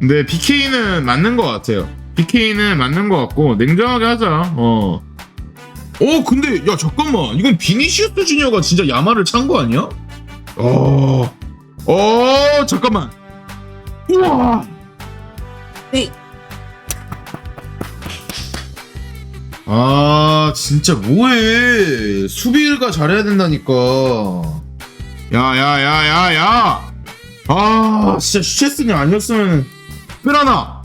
근데 BK는 맞는 것 같아요. BK는 맞는 것 같고 냉정하게 하자. 어. 어 근데 야 잠깐만 이건 비니시우스 주니어가 진짜 야마를 찬 거 아니야? 어. 어 잠깐만. 우와. 네. 아 진짜 뭐해 수비가 잘해야 된다니까 야야야야야 아 진짜 슈체스님 아니었으면 페라나!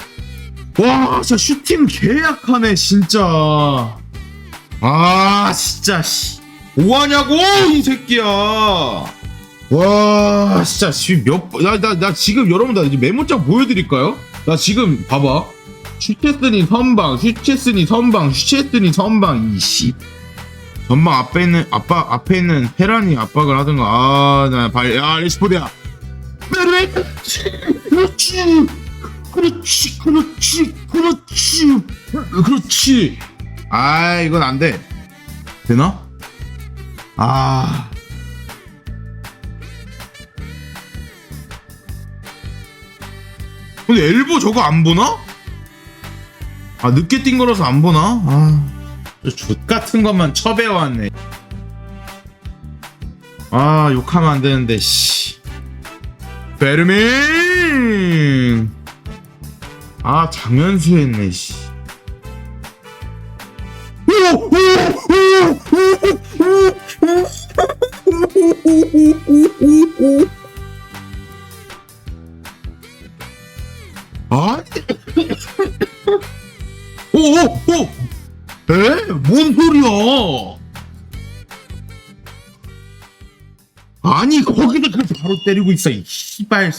와 진짜 슈팅 개약하네 진짜. 아 진짜 씨. 뭐하냐고 이 새끼야. 와 진짜 몇나나 나 지금 여러분 나 이제 메모장 보여드릴까요? 나 지금 봐봐. 슈체스니 선방, 슈체스니 선방, 슈체스니 선방, 이씨. 전방 앞에 있는, 아빠, 앞에 있는 페란이 압박을 하든가, 아, 나, 발, 야, 리스포드야. 그렇지, 그렇지, 그렇지, 그렇지, 그렇지. 아, 이건 안 돼. 되나? 아. 근데 엘보 저거 안 보나? 아 늦게 뛴 거라서 안 보나? 아, 족 같은 것만 쳐배워왔네. 아 욕하면 안 되는데 씨. 베르민. 아 장현수 했네 씨. 아 오오오 에? 뭔 소리야 아니 거기다 그 바로 때리고 있어 이 씨발